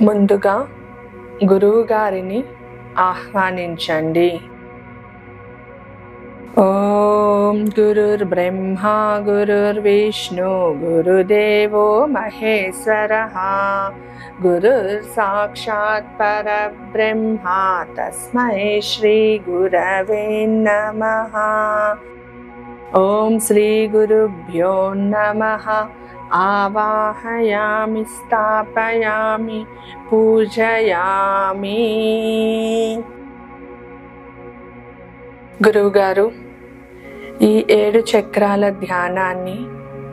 ముందుగా గురువుగారిని ఆహ్వానించండి. ఓం గురుర్బ్రహ్మ గురుర్విష్ణు గురుదేవో మహేశ్వర. గురుర్ సాక్షాత్ పరబ్రహ్మ తస్మై శ్రీ గురవే నమ. ఓం శ్రీ గురుభ్యో నమ. ఆవాహయామి స్థాపయామి పూజయామి. గురువుగారు ఈ ఏడు చక్రాల ధ్యానాన్ని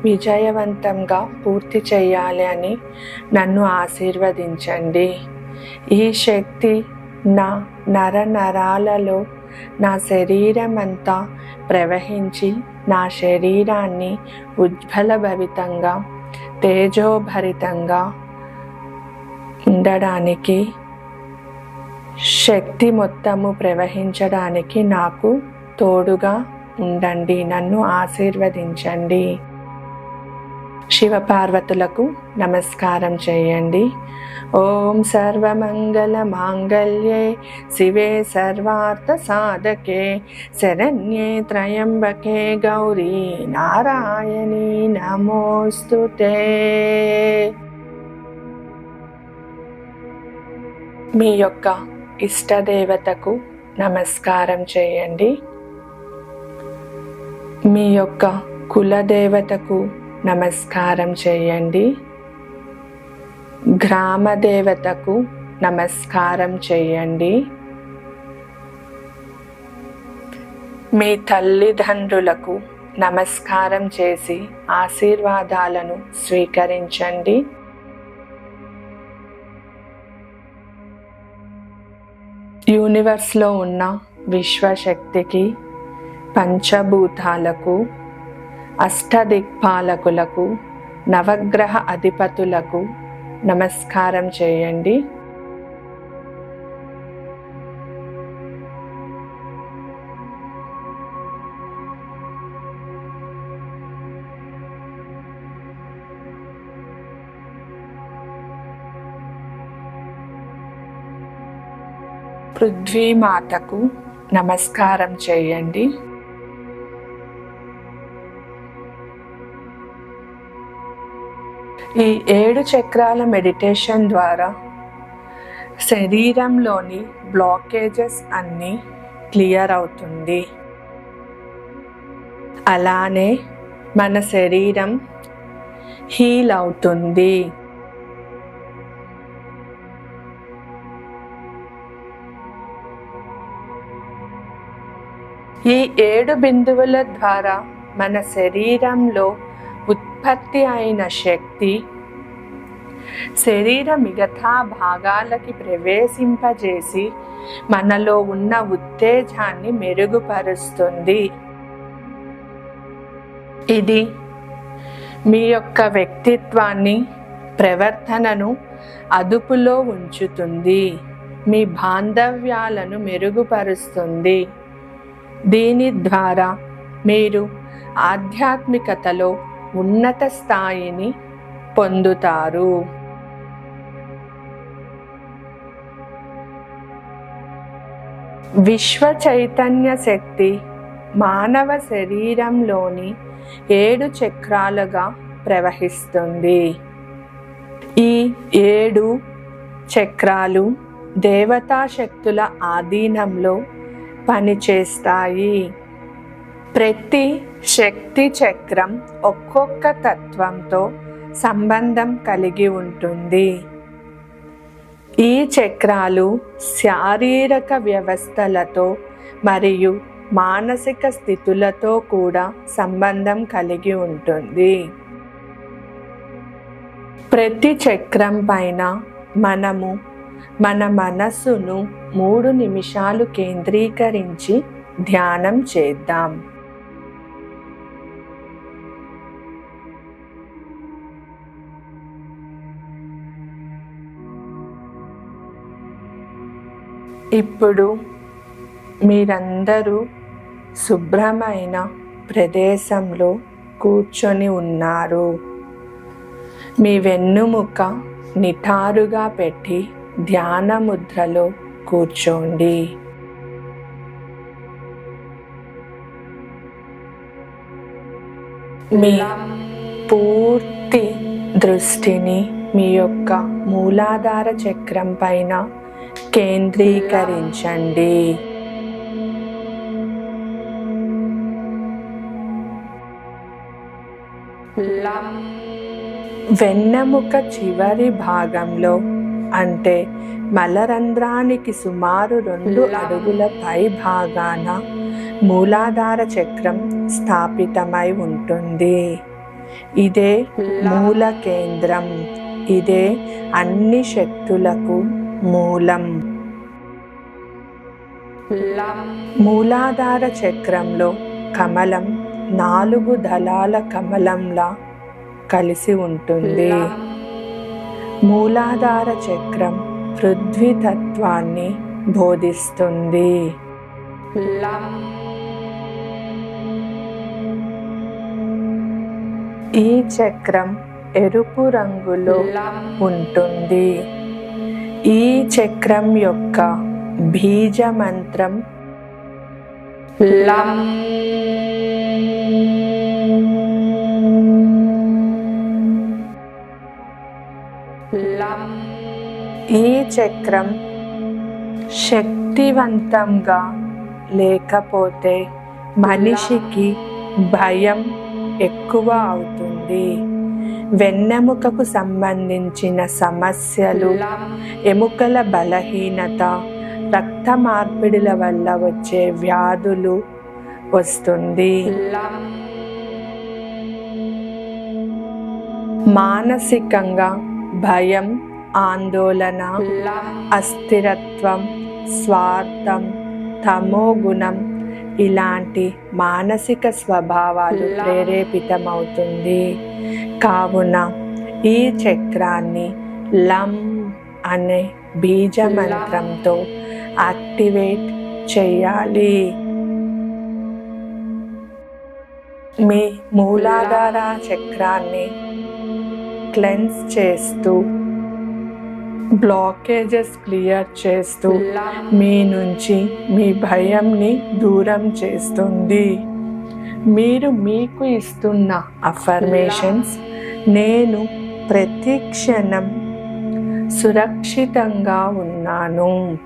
విజయవంతంగా పూర్తి చేయాలి అని నన్ను ఆశీర్వదించండి. ఈ శక్తి నా నర నరాలలో నా శరీరం అంతా ప్రవహించి నా శరీరాన్ని ఉజ్వలభవితంగా తేజోభరితంగా ఉండడానికి శక్తి మొత్తము ప్రవహించడానికి నాకు తోడుగా ఉండండి నన్ను ఆశీర్వదించండి. శివపార్వతులకు నమస్కారం చేయండి. ఓం సర్వమంగళ మాంగళ్యే శివే సర్వార్థ సాధకే శరణ్యే త్రయంబకే గౌరీ నారాయణీ నమోస్తుతే. మీ యొక్క ఇష్టదేవతకు నమస్కారం చేయండి. మీ యొక్క కులదేవతకు నమస్కారం చేయండి. గ్రామ దేవతకు నమస్కారం చేయండి. మీ తల్లిదండ్రులకు నమస్కారం చేసి ఆశీర్వాదాలను స్వీకరించండి. యూనివర్స్లో ఉన్న విశ్వశక్తికి పంచభూతాలకు అష్టదిక్పాలకులకు నవగ్రహ అధిపతులకు నమస్కారం చేయండి. పృథ్వీమాతకు నమస్కారం చేయండి. ఈ ఏడు చక్రాల మెడిటేషన్ ద్వారా శరీరంలోని బ్లాకేజెస్ అన్నీ క్లియర్ అవుతుంది. అలానే మన శరీరం హీల్ అవుతుంది. ఈ ఏడు బిందువుల ద్వారా మన శరీరంలో ఉత్పత్తి అయిన శక్తి శరీర మిగతా భాగాలకి ప్రవేశింపజేసి మనలో ఉన్న ఉత్తేజాన్ని మెరుగుపరుస్తుంది. ఇది మీ యొక్క వ్యక్తిత్వాన్ని ప్రవర్తనను అదుపులో ఉంచుతుంది. మీ బాంధవ్యాలను మెరుగుపరుస్తుంది. దీని ద్వారా మీరు ఆధ్యాత్మికతలో ఉన్నత స్థాయిని పొందుతారు. విశ్వ చైతన్య శక్తి మానవ శరీరంలోని ఏడు చక్రాలుగా ప్రవహిస్తుంది. ఈ ఏడు చక్రాలు దేవతా శక్తుల ఆధీనంలో పనిచేస్తాయి. ప్రతి శక్తి చక్రం ఒక్కొక్క తత్వంతో సంబంధం కలిగి ఉంటుంది. ఈ చక్రాలు శారీరక వ్యవస్థలతో మరియు మానసిక స్థితులతో కూడా సంబంధం కలిగి ఉంటుంది. ప్రతి చక్రం పైన మనము మన మనస్సును మూడు నిమిషాలు కేంద్రీకరించి ధ్యానం చేద్దాం. ఇప్పుడు మీరందరూ శుభ్రమైన ప్రదేశంలో కూర్చొని ఉన్నారు. మీ వెన్నుముక నిటారుగా పెట్టి ధ్యాన ముద్రలో కూర్చోండి. మీ పూర్తి దృష్టిని మీ యొక్క మూలాధార చక్రం పైన కేంద్రీకరించండి. వెన్నెముక చివరి భాగంలో అంటే మలరంధ్రానికి సుమారు రెండు అడుగుల పై భాగాన మూలాధార చక్రం స్థాపితమై ఉంటుంది. ఇదే మూల కేంద్రం ఇదే అన్ని శక్తులకు మూలం. మూలాధార చక్రంలో కమలం నాలుగు దళాల కమలంలా కలిసి ఉంటుంది. మూలాధార చక్రం పృథ్వీతత్వాన్ని బోధిస్తుంది. ఈ చక్రం ఎరుపు రంగులో ఉంటుంది. ఈ చక్రం యొక్క బీజ మంత్రం ఈ చక్రం శక్తివంతంగా లేకపోతే మనిషికి భయం ఎక్కువ అవుతుంది. వెన్నెముకకు సంబంధించిన సమస్యలు ఎముకల బలహీనత రక్త మార్పిడిల వల్ల వచ్చే వ్యాధులు వస్తుంది. మానసికంగా భయం ఆందోళన అస్థిరత్వం స్వార్థం తమోగుణం ఇలాంటి మానసిక స్వభావాలు ప్రేరేపితమవుతుంది. కావున ఈ చక్రాన్ని లం అనే బీజ మంత్రంతో యాక్టివేట్ చేయాలి. మీ మూలాధార చక్రాన్ని క్లెన్స్ చేస్తూ బ్లాకేజెస్ క్లియర్ చేస్తూ మీ నుంచి మీ భయంని దూరం చేస్తుంది. మీరు మీకు ఇస్తున్న అఫర్మేషన్స్ నేను ప్రతి క్షణం సురక్షితంగా ఉన్నాను.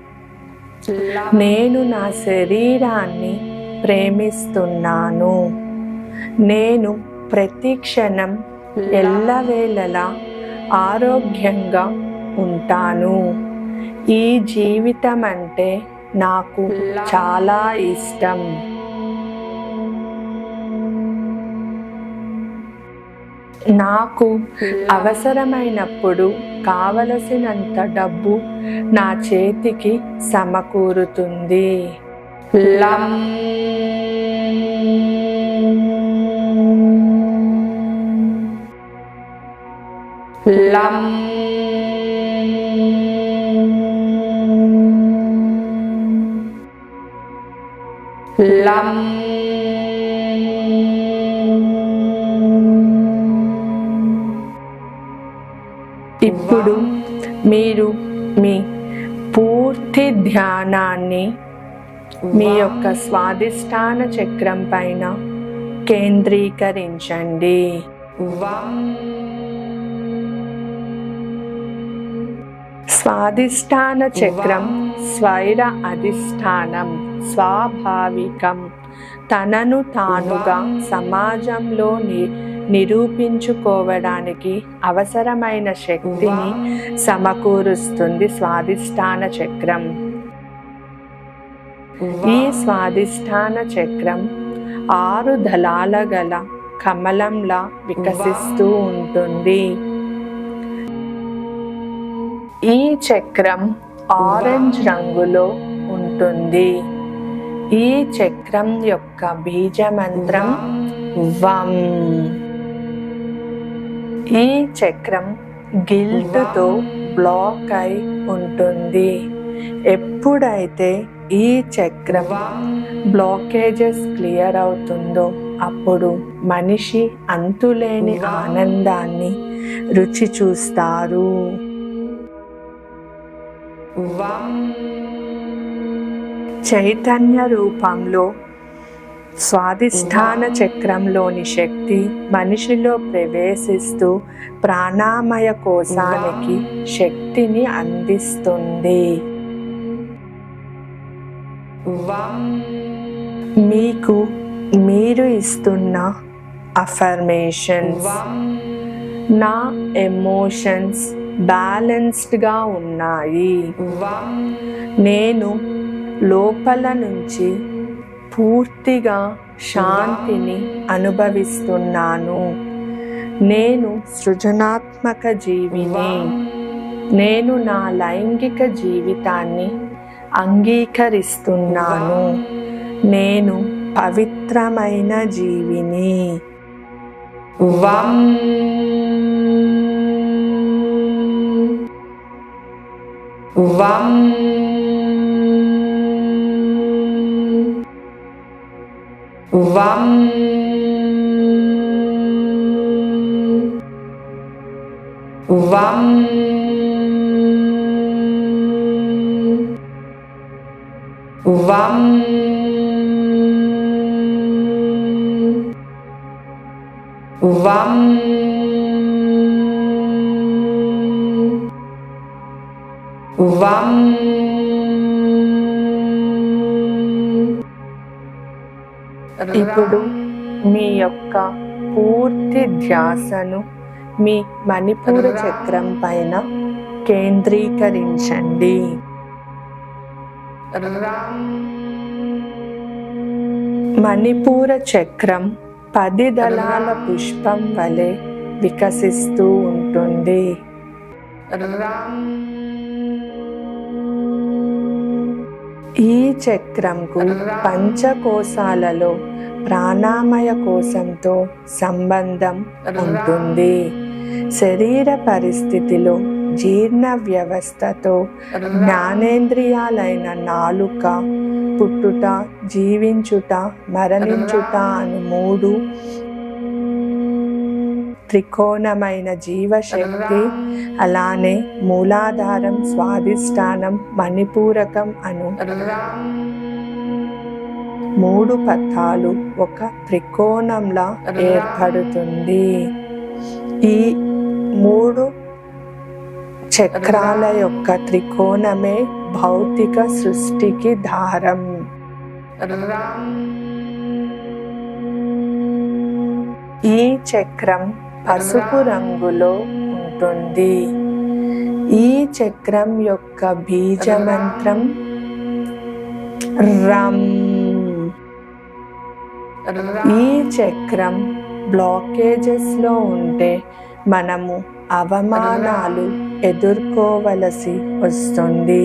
నేను నా శరీరాన్ని ప్రేమిస్తున్నాను. నేను ప్రతి క్షణం ఎల్లవేళలా ఆరోగ్యంగా ఉంటాను. ఈ జీవితం అంటే నాకు చాలా ఇష్టం. నాకు అవసరమైనప్పుడు కావలసినంత డబ్బు నా చేతికి సమకూరుతుంది. లం. లం. లం. ఇప్పుడు మీరు మీ పూర్తి ధ్యానాన్ని మీ యొక్క స్వాదిష్టాన చక్రం పైన కేంద్రీకరించండి. స్వాదిష్టాన చక్రం స్వైర అధిష్టానం స్వాభావికం. తనను తానుగా సమాజంలో ని నిరూపించుకోవడానికి అవసరమైన శక్తిని సమకూరుస్తుంది స్వాదిష్టాన చక్రం. ఈ స్వాదిష్టాన చక్రం ఆరు దళాల గల కమలంలా వికసిస్తూ ఉంటుంది. ఈ చక్రం ఆరెంజ్ రంగులో ఉంటుంది. ఈ చక్రం యొక్క బీజ మంత్రం వం ఈ చక్రం గిల్ట్తో బ్లాక్ అయి ఉంటుంది. ఎప్పుడైతే ఈ చక్రం బ్లాకేజెస్ క్లియర్ అవుతుందో అప్పుడు మనిషి అంతులేని ఆనందాన్ని రుచి చూస్తారు. చైతన్య రూపంలో స్వాధిష్టాన చక్రంలోని శక్తి మనిషిలో ప్రవేశిస్తూ ప్రాణామయ కోశానికి శక్తిని అందిస్తుంది. మీకు మీరు ఇస్తున్న అఫర్మేషన్స్ నా ఎమోషన్స్ బ్యాలెన్స్డ్గా ఉన్నాయి. నేను లోపల నుంచి పూర్తిగా శాంతిని అనుభవిస్తున్నాను. నేను సృజనాత్మక జీవిని. నేను నా లైంగిక జీవితాన్ని అంగీకరిస్తున్నాను. నేను పవిత్రమైన జీవిని. వం వం వం వం వం వం వం ఇప్పుడు మీ యొక్క పూర్తి ధ్యాసను మీ మణిపూర చక్రం పైన కేంద్రీకరించండి. మణిపూర చక్రం పది దళాల పుష్పం వలె వికసిస్తూ ఉంటుంది. ఈ చక్రంకు పంచకోశాలలో ప్రాణామయ కోశంతో సంబంధం ఉంటుంది. శరీర పరిస్థితిలో జీర్ణ వ్యవస్థతో జ్ఞానేంద్రియాలైన నాలుక పుట్టుట జీవించుట మరణించుట అని మూడు త్రికోణమైన జీవశక్తి అలానే మూలాధారం స్వాధిష్టానం మణిపూరకం అను మూడు పథాలు ఒక త్రికోణంలా ఏర్పడుతుంది. ఈ మూడు చక్రాల యొక్క త్రికోణమే భౌతిక సృష్టికి దారం. ఈ చక్రం పసుపు రంగులో ఉంటుంది. ఈ చక్రం యొక్క బీజమంత్రం రమ్ ఈ చక్రం బ్లాకేజెస్లో ఉంటే మనము అవమానాలు ఎదుర్కోవలసి వస్తుంది.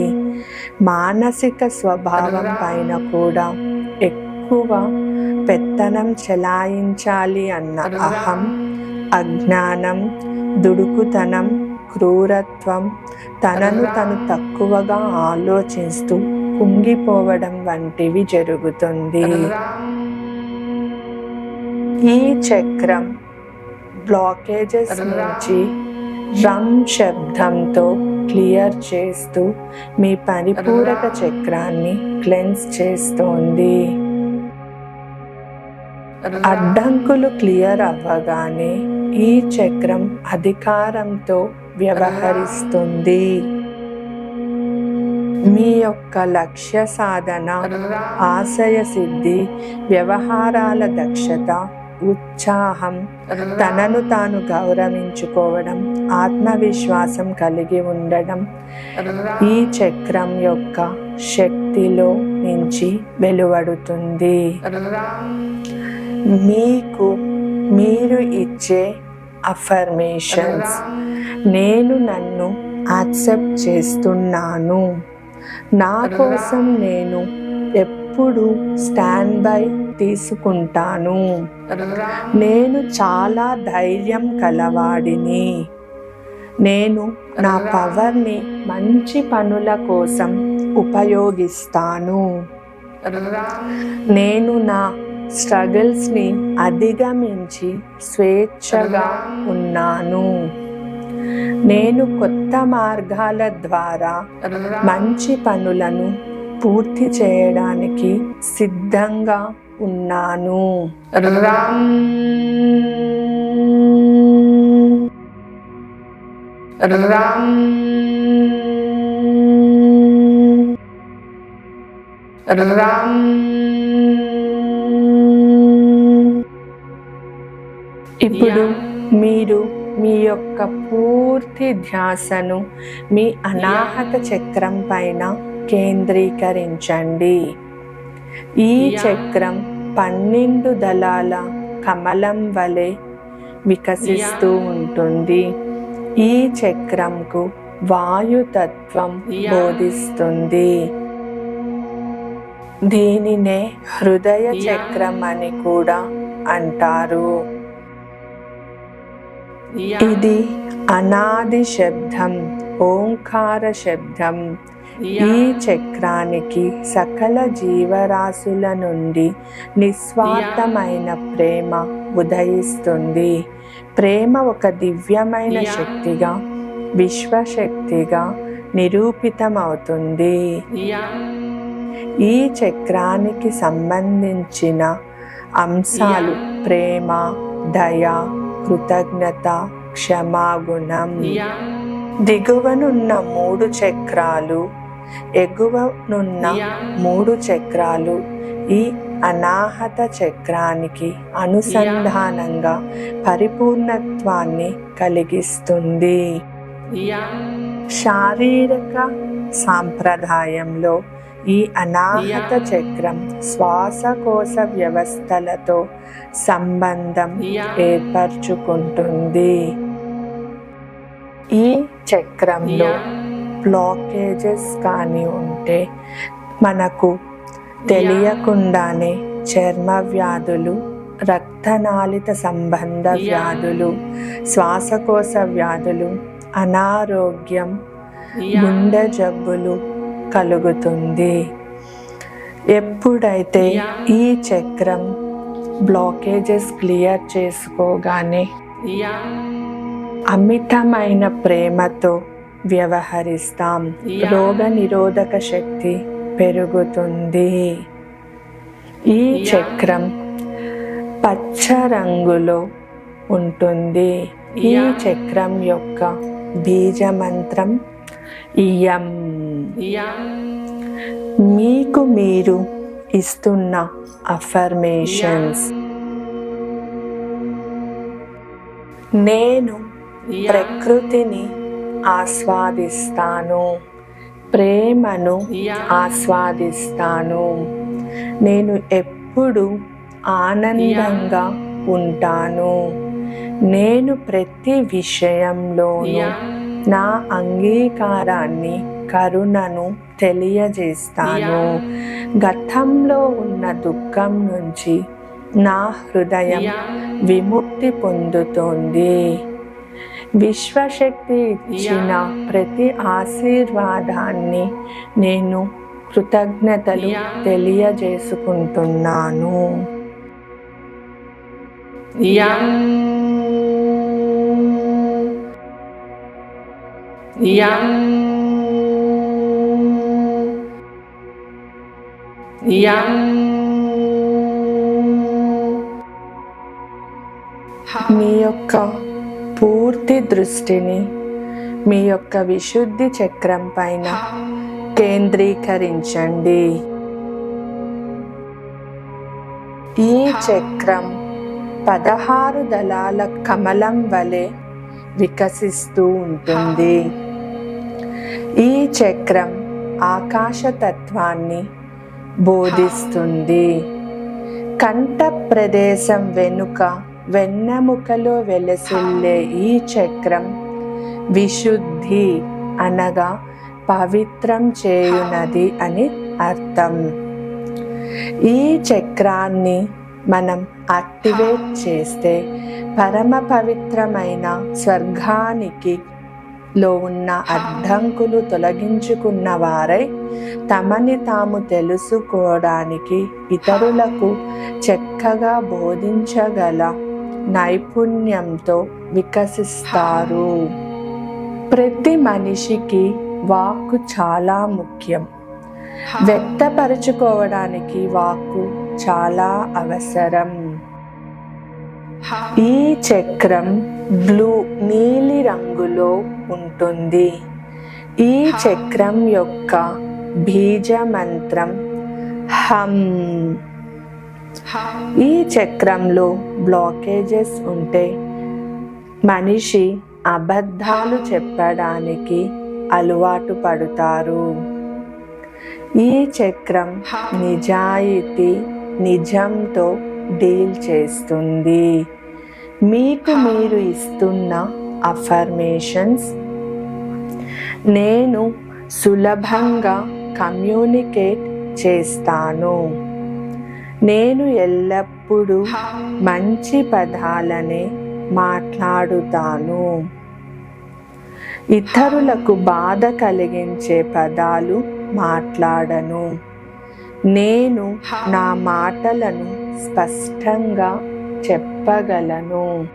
మానసిక స్వభావం పైన కూడా ఎక్కువ పెత్తనం చెలాయించాలి అన్న అహం అజ్ఞానం దుడుకుతనం క్రూరత్వం తనను తను తక్కువగా ఆలోచిస్తూ కుంగిపోవడం వంటివి జరుగుతుంది. ఈ చక్రం బ్లాకేజెస్ నుంచి రమ్ శబ్దంతో క్లియర్ చేస్తూ మీ పరిపూరక చక్రాన్ని క్లెన్స్ చేస్తోంది. అడ్డంకులు క్లియర్ అవ్వగానే ఈ చక్రం అధికారంతో వ్యవహరిస్తుంది. మీ యొక్క లక్ష్య సాధన ఆశయ సిద్ధి వ్యవహారాల దక్షత ఉత్సాహం తనను తాను గౌరవించుకోవడం ఆత్మవిశ్వాసం కలిగి ఉండడం. ఈ చక్రం యొక్క శక్తిలో నుంచి వెలువడుతుంది. మీకు మీరు ఇచ్చే అఫర్మేషన్స్ నేను నన్ను యాక్సెప్ట్ చేస్తున్నాను. నా కోసం నేను ఎప్పుడు స్టాండ్ బై తీసుకుంటాను. నేను చాలా ధైర్యం కలవాడిని. నేను నా పవర్ని మంచి పనుల కోసం ఉపయోగిస్తాను. నేను నా స్ట్రగుల్స్ని అధిగమించి స్వేచ్ఛగా ఉన్నాను. నేను కొత్త మార్గాల ద్వారా మంచి పనులను పూర్తి చేయడానికి సిద్ధంగా ఉన్నాను. రం. రం. రం. ఇప్పుడు మీరు మీ యొక్క పూర్తి ధ్యాసను మీ అనాహత చక్రం పైన కేంద్రీకరించండి. ఈ చక్రం పన్నెండు దళాల కమలం వలె వికసిస్తూ ఉంటుంది. ఈ చక్రంకు వాయుతత్వం బోధిస్తుంది. దీనినే హృదయ చక్రం అని కూడా అంటారు. ఇది అనాది శబ్దం. ఓంకార శబ్దం ఈ చక్రానికి సకల జీవరాశుల నుండి నిస్వార్థమైన ప్రేమ ఉదయిస్తుంది. ప్రేమ ఒక దివ్యమైన శక్తిగా విశ్వశక్తిగా నిరూపితమవుతుంది. ఈ చక్రానికి సంబంధించిన అంశాలు ప్రేమ దయ కృతజ్ఞత క్షమాగుణం. దిగువనున్న మూడు చక్రాలు ఎగువనున్న మూడు చక్రాలు ఈ అనాహత చక్రానికి అనుసంధానంగా పరిపూర్ణత్వాన్ని కలిగిస్తుంది. శారీరక సాంప్రదాయంలో ఈ అనాహత చక్రం శ్వాసకోశ వ్యవస్థలతో సంబంధం ఏర్పరచుకుంటుంది. ఈ చక్రంలో బ్లాకేజెస్ కానీ ఉంటే మనకు తెలియకుండానే చర్మ వ్యాధులు రక్తనాళిత సంబంధ వ్యాధులు శ్వాసకోశ వ్యాధులు అనారోగ్యం గుండె జబ్బులు కలుగుతుంది. ఎప్పుడైతే ఈ చక్రం బ్లాకేజెస్ క్లియర్ చేసుకోగానే అమితమైన ప్రేమతో వ్యవహరిస్తాం. రోగ నిరోధక శక్తి పెరుగుతుంది. ఈ చక్రం పచ్చ రంగులో ఉంటుంది. ఈ చక్రం యొక్క బీజమంత్రం ఇయం. మీకు మీరు ఇస్తున్న అఫర్మేషన్స్ నేను ప్రకృతిని ఆస్వాదిస్తాను. ప్రేమను ఆస్వాదిస్తాను. నేను ఎప్పుడు ఆనందంగా ఉంటాను. నేను ప్రతి విషయంలోనూ నా అంగీకారాన్ని కరుణను తెలియజేస్తాను. గతంలో ఉన్న దుఃఖం నుంచి నా హృదయం విముక్తి పొందుతోంది. విశ్వశక్తి ఇచ్చిన ప్రతి ఆశీర్వాదాన్ని నేను కృతజ్ఞతలు తెలియజేసుకుంటున్నాను. మీ యొక్క పూర్తి దృష్టిని మీ యొక్క విశుద్ధి చక్రం పైన కేంద్రీకరించండి. ఈ చక్రం పదహారు దళాల కమలం వలె వికసిస్తూ ఉంటుంది. ఈ చక్రం ఆకాశతత్వాన్ని బోధిస్తుంది. కంఠ ప్రదేశం వెనుక వెన్నెముకలో వెలసిల్లే ఈ చక్రం విశుద్ధి అనగా పవిత్రం చేయునది అని అర్థం. ఈ చక్రాన్ని మనం యాక్టివేట్ చేస్తే పరమ పవిత్రమైన స్వర్గానికి లో ఉన్న అడ్డంకులు తొలగించుకున్న వారై తమని తాము తెలుసుకోవడానికి ఇతరులకు చక్కగా బోధించగల నైపుణ్యంతో వికసిస్తారు. ప్రతి మనిషికి వాక్కు చాలా ముఖ్యం. వ్యక్తపరచుకోవడానికి వాక్కు చాలా అవసరం. ఈ చక్రం బ్లూ నీలి రంగులో ఉంటుంది. ఈ చక్రం యొక్క బీజ మంత్రం హమ్. ఈ చక్రంలో బ్లాకేజెస్ ఉంటే మనిషి అబద్ధాలు చెప్పడానికి అలవాటు పడుతారు. ఈ చక్రం నిజాయితీ నిజంతో డీల్ చేస్తుంది. మీకు మీరు ఇస్తున్న అఫర్మేషన్స్ నేను సులభంగా కమ్యూనికేట్ చేస్తాను. నేను ఎల్లప్పుడూ మంచి పదాలనే మాట్లాడుతాను. ఇతరులకు బాధ కలిగించే పదాలు మాట్లాడను. నేను నా మాటలను స్పష్టంగా చెప్పగలను.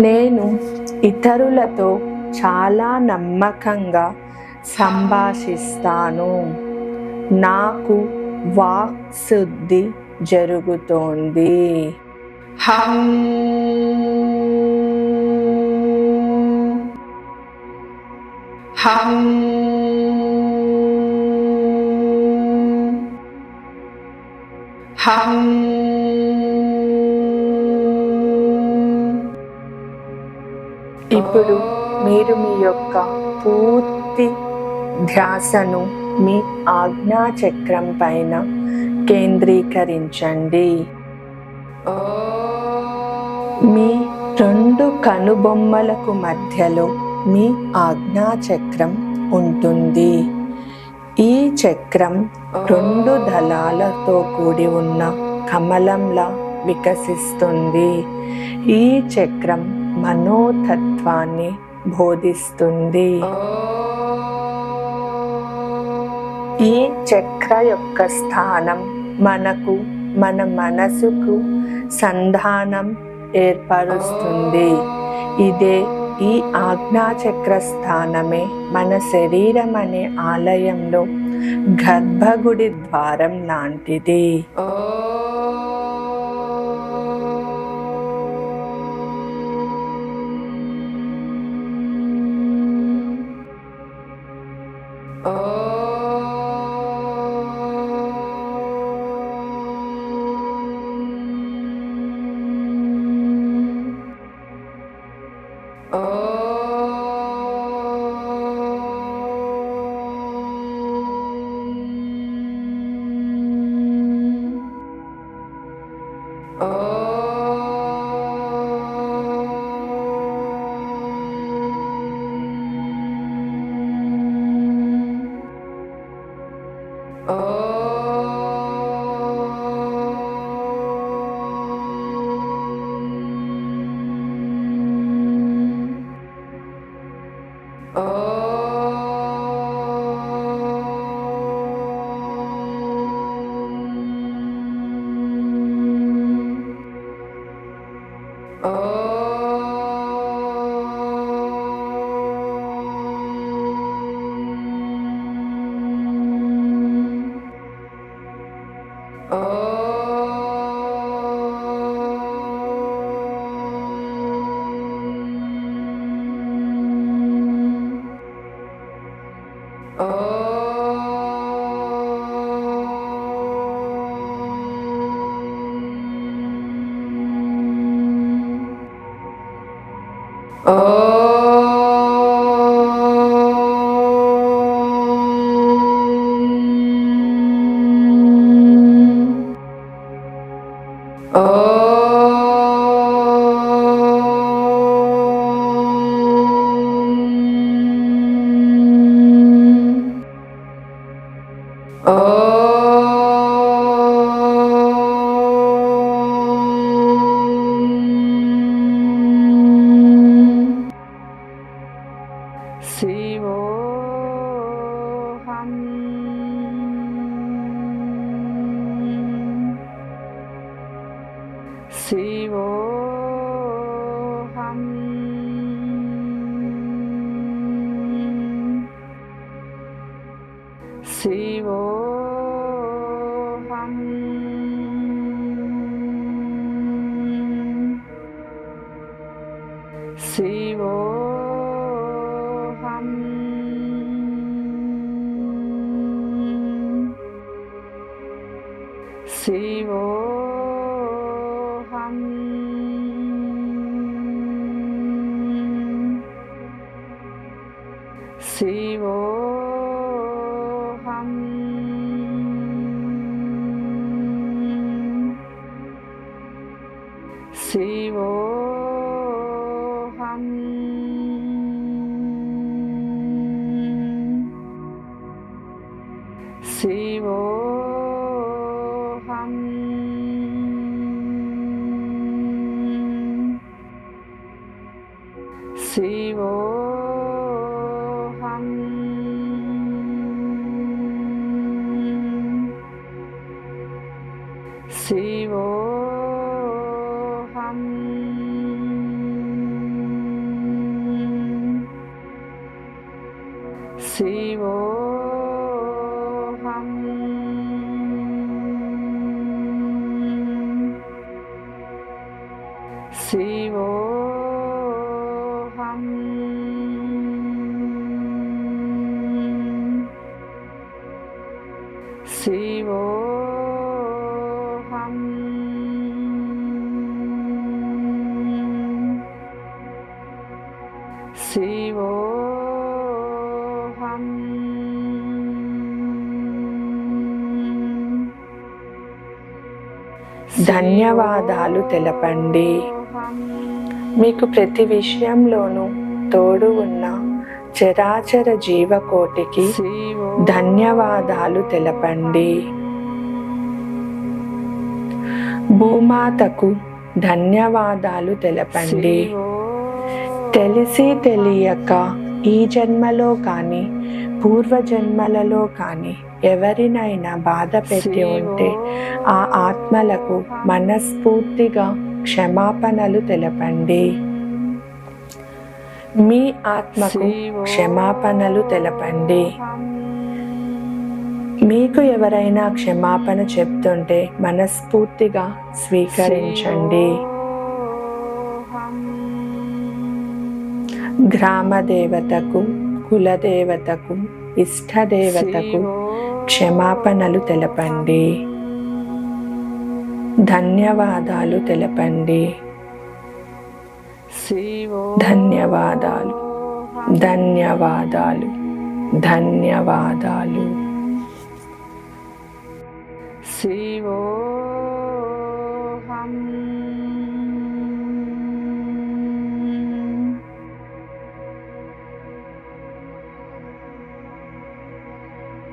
నేను ఇతరులతో చాలా నమ్మకంగా సంభాషిస్తాను. నాకు వాక్ శుద్ధి జరుగుతోంది ఇప్పుడు మీరు మీ యొక్క పూర్తి ధ్యాసను మీ ఆజ్ఞా చక్రం పైన కేంద్రీకరించండి. మీ రెండు కనుబొమ్మలకు మధ్యలో మీ ఆజ్ఞా చక్రం ఉంటుంది. ఈ చక్రం రెండు దళాలతో కూడి ఉన్న కమలంలా వికసిస్తుంది. ఈ చక్రం మనోతత్వాన్ని బోధిస్తుంది. ఈ చక్ర యొక్క స్థానం మనకు మన మనసుకు సంధానం ఏర్పరుస్తుంది. ఇదే ఈ ఆజ్ఞాచక్ర స్థానమే మన శరీరం అనే ఆలయంలో గర్భగుడి ద్వారం లాంటిది. శివోహం శివోహం See you. శివోహం. శివోహం. ధన్యవాదాలు తెలపండి. మీకు ప్రతి విషయంలోనూ తోడు ఉన్న చరాచర జీవకోటికి ధన్యవాదాలు తెలపండి. భూమాతకు ధన్యవాదాలు తెలపండి. తెలిసి తెలియక ఈ జన్మలో కానీ పూర్వజన్మలలో కానీ ఎవరినైనా బాధ పెట్టి ఉంటే ఆ ఆత్మలకు మనస్ఫూర్తిగా క్షమాపణలు తెలపండి. మీ ఆత్మకు క్షమాపణలు తెలపండి. మీకు ఎవరైనా క్షమాపణ చెప్తుంటే మనస్ఫూర్తిగా స్వీకరించండి. గ్రామ దేవతకు కులదేవతకు ఇష్టదేవతకు క్షమాపణలు తెలపండి. ధన్యవాదాలు తెలపండి. ధన్యవాదాలు. ధన్యవాదాలు. ధన్యవాదాలు. శివోహం